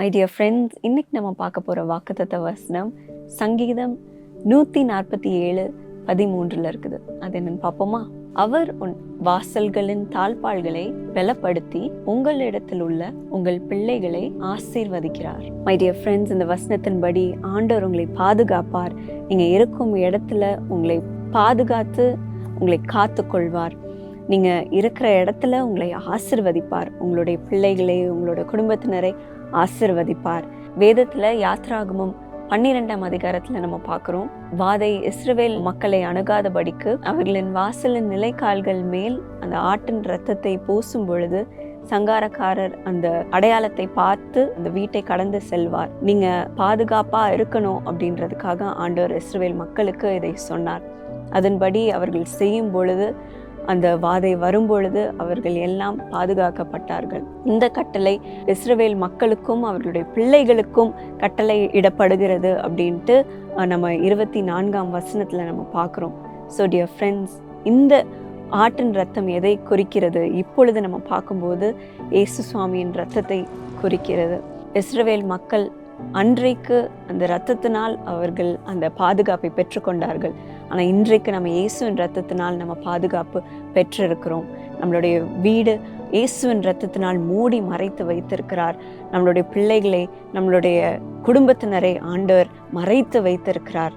My dear friends இன்னைக்கு நம்ம பார்க்க போகிற வாக்குத்தத்த வசனம் சங்கீதம் நூற்றி நாற்பத்தி ஏழு பதிமூன்றில் இருக்குது. அது என்னன்னு பார்ப்போமா? அவர் உன் வாசல்களின் தாழ்பாள்களை பலப்படுத்தி உங்களிடத்தில் உள்ள உங்கள் பிள்ளைகளை ஆசீர்வதிக்கிறார். மை டியர் ஃப்ரெண்ட்ஸ் இந்த வசனத்தின்படி ஆண்டவர் உங்களை பாதுகாப்பார். நீங்கள் இருக்கும் இடத்துல உங்களை பாதுகாத்து உங்களை காத்து கொள்வார் நீங்கள் இருக்கிற இடத்துல உங்களை ஆசிர்வதிப்பார். உங்களுடைய பிள்ளைகளை உங்களோட குடும்பத்தினரை ஆசிர்வதிப்பார். வேதத்தில் யாத்ராகமம் பன்னிரெண்டாம் அதிகாரத்தில் நம்ம பார்க்குறோம். வாதை இஸ்ரவேல் மக்களை அணுகாதபடிக்கு அவர்களின் வாசலின் நிலைக்கால்கள் மேல் அந்த ஆட்டின் ரத்தத்தை பூசும் பொழுது சங்காரக்காரர் அந்த அடையாளத்தை பார்த்து அந்த வீட்டை கடந்து செல்வார். நீங்க பாதுகாப்பா இருக்கணும் அப்படின்றதுக்காக ஆண்டவர் இஸ்ரவேல் மக்களுக்கு இதை சொன்னார். அதன்படி அவர்கள் செய்யும் பொழுது அந்த வாதை வரும்பொழுது அவர்கள் எல்லாம் பாதுகாக்கப்பட்டார்கள். இந்த கட்டளை இஸ்ரவேல் மக்களுக்கும் அவர்களுடைய பிள்ளைகளுக்கும் கட்டளை இடப்படுகிறது அப்படின்ட்டு நம்ம இருபத்தி நான்காம் வசனத்தில் நம்ம பார்க்குறோம். ஸோ டியர் ஃப்ரெண்ட்ஸ் இந்த ஆட்டின் ரத்தம் எதை குறிக்கிறது? இப்பொழுது நம்ம பார்க்கும்போது இயேசு சுவாமியின் ரத்தத்தை குறிக்கிறது. இஸ்ரவேல் மக்கள் அன்றைக்கு அந்த இரத்தத்தினால் அவர்கள் அந்த பாதுகாப்பை பெற்றுக்கொண்டார்கள். ஆனால் இன்றைக்கு நம்ம இயேசுவின் ரத்தத்தினால் நம்ம பாதுகாப்பு பெற்றிருக்கிறோம். நம்மளுடைய வீடு இயேசுவின் ரத்தத்தினால் மூடி மறைத்து வைத்திருக்கிறார். நம்மளுடைய பிள்ளைகளை நம்மளுடைய குடும்பத்தினரை ஆண்டவர் மறைத்து வைத்திருக்கிறார்.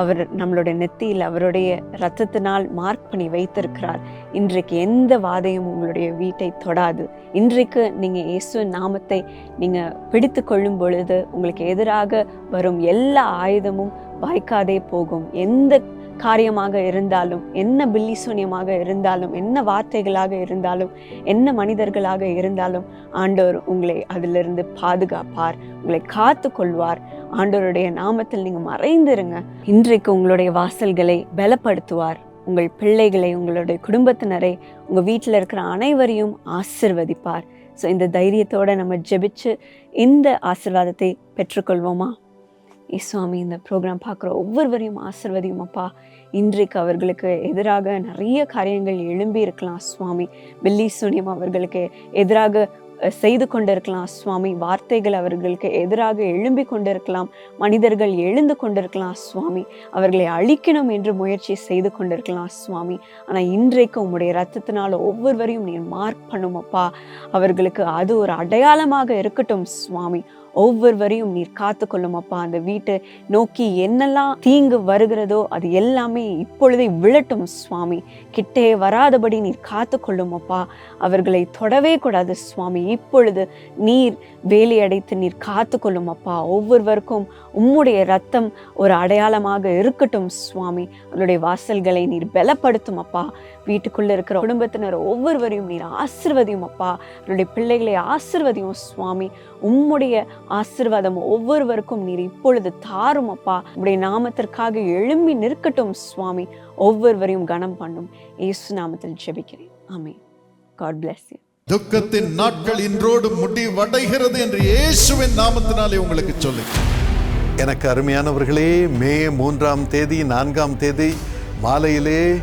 அவர் நம்மளுடைய நெத்தியில் அவருடைய ரத்தத்தினால் மார்க் பண்ணி வைத்திருக்கிறார். இன்றைக்கு எந்த வாதையும் உங்களுடைய வீட்டை தொடாது. இன்றைக்கு நீங்கள் இயேசு நாமத்தை நீங்கள் பிடித்து கொள்ளும் பொழுது உங்களுக்கு எதிராக வரும் எல்லா ஆயுதமும் வாய்க்காதே போகும். எந்த காரியமாக இருந்தாலும் என்ன பில்லிசூன்யமாக இருந்தாலும் என்ன வார்த்தைகளாக இருந்தாலும் என்ன மனிதர்களாக இருந்தாலும் ஆண்டவர் உங்களை அதிலிருந்து பாதுகாப்பார் உங்களை காத்து கொள்வார் ஆண்டவருடைய நாமத்தில் நீங்கள் மறைந்திருங்க. இன்றைக்கு உங்களுடைய வாசல்களை பலப்படுத்துவார். உங்கள் பிள்ளைகளை உங்களுடைய குடும்பத்தினரை உங்கள் வீட்டில் இருக்கிற அனைவரையும் ஆசிர்வதிப்பார். ஸோ இந்த தைரியத்தோடு நம்ம ஜெபிச்சு இந்த ஆசிர்வாதத்தை பெற்றுக்கொள்வோமா? இஸ்வாமி இந்த ப்ரோக்ராம் பார்க்குற ஒவ்வொருவரையும் ஆசிர்வதியும் அப்பா. இன்றைக்கு அவர்களுக்கு எதிராக நிறைய காரியங்கள் எழும்பி இருக்கலாம் சுவாமி. வெள்ளி சூனியம் அவர்களுக்கு எதிராக செய்து கொண்டிருக்கலாம் சுவாமி. வார்த்தைகள் அவர்களுக்கு எதிராக எழும்பி கொண்டிருக்கலாம். மனிதர்கள் எழுந்து கொண்டிருக்கலாம் சுவாமி. அவர்களை அழிக்கணும் என்று முயற்சி செய்து கொண்டிருக்கலாம் சுவாமி. ஆனால் இன்றைக்கு உம்முடைய ரத்தத்தினால ஒவ்வொருவரையும் நீர் மார்க் பண்ணுமப்பா அவர்களுக்கு அது ஒரு அடையாளமாக இருக்கட்டும் சுவாமி. ஒவ்வொருவரையும் நீர் காத்துக்கொள்ளும் அப்பா. அந்த வீட்டை நோக்கி என்னெல்லாம் தீங்கு வருகிறதோ அது எல்லாமே இப்பொழுதே விழட்டும் சுவாமி. கிட்டே வராதபடி நீர் காத்துக்கொள்ளும் அப்பா. அவர்களை தொடவே கூடாது சுவாமி. இப்பொழுது நீர் வேலையடைத்து நீர் காத்துக்கொள்ளும் அப்பா. ஒவ்வொருவருக்கும் உம்முடைய ரத்தம் ஒரு அடையாளமாக இருக்கட்டும் சுவாமி. அவருடைய வாசல்களை நீர் பலப்படுத்தும் அப்பா. வீட்டுக்குள்ளே இருக்கிற குடும்பத்தினர் ஒவ்வொருவரையும் நீர் ஆசிர்வதியும் அப்பா. அவருடைய பிள்ளைகளை ஆசிர்வதியும் சுவாமி. உம்முடைய ஆசிர்வாதம் ஒவ்வொருவருக்கும் நீர் இப்பொழுது தாரும் அப்பா. உம்முடைய நாமத்திற்காக எழும்பி நிற்கட்டும் சுவாமி. ஒவ்வொருவரையும் கனம் பண்ணும். இயேசு நாமத்தில் ஜெபிக்கிறேன். ஆமென். God bless you. துக்கத்தின் நாட்கள் இன்றோடு முடிவடைகிறது என்று இயேசுவின் நாமத்தினாலே உங்களுக்கு சொல்லு எனக்கு அருமையானவர்களே மே மூன்றாம் தேதி நான்காம் தேதி மாலையிலே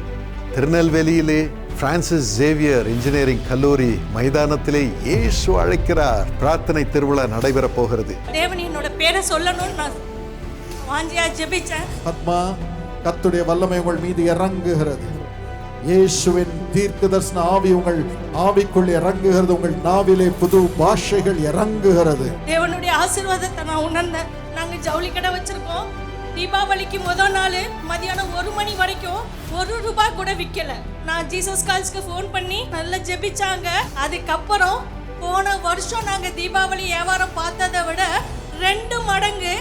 திருநெல்வேலியிலே பிரான்சிஸ் ஜேவியர் இன்ஜினியரிங் கல்லூரி மைதானத்திலே இயேசு அழைக்கிறார். பிரார்த்தனை திருவிழா நடைபெறப் போகிறது. தேவன் என்னோட பேரை சொல்லணும்னு நான் வாஞ்சியா ஜெபிச்சேன். ஆத்மா கத்துடைய வல்லமை உங்கள் மீது இறங்குகிறது. இயேசுவின் தீர்க்க தரிசன ஆவி உங்கள் ஆவிக்குள் இறங்குகிறது. உங்கள் நாவிலே புது பாஷைகள் இறங்குகிறது. தேவனுடைய ஆசீர்வாதத்தை நான் உணர்ந்தேன். நாங்க ஜவுளி கடை வச்சிருக்கோம். தீபாவளிக்கு முதல் நாள் மதியானம் ஒரு மணி வரைக்கும் ஒரு ரூபாய் கூட விற்கல நான் ஜீசஸ் கால்ஸ்க்கு ஃபோன் பண்ணி நல்லா ஜெபிச்சாங்க. அதுக்கப்புறம் போன வருஷம் நாங்கள் தீபாவளி வியாபாரம் பார்த்ததை விட ரெண்டு மடங்கு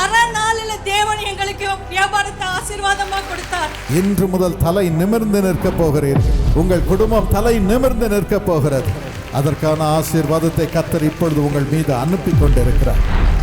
அரை நாளில் தேவன் எங்களுக்கு வியாபாரத்தை ஆசீர்வாதமாக கொடுத்தார். இன்று முதல் தலை நிமிர்ந்து நிற்க போகிறேன் உங்கள் குடும்பம் தலை நிமிர்ந்து நிற்க போகிறது. அதற்கான ஆசீர்வாதத்தை கத்தர் இப்பொழுது உங்கள் மீது அனுப்பி கொண்டிருக்கிறார்.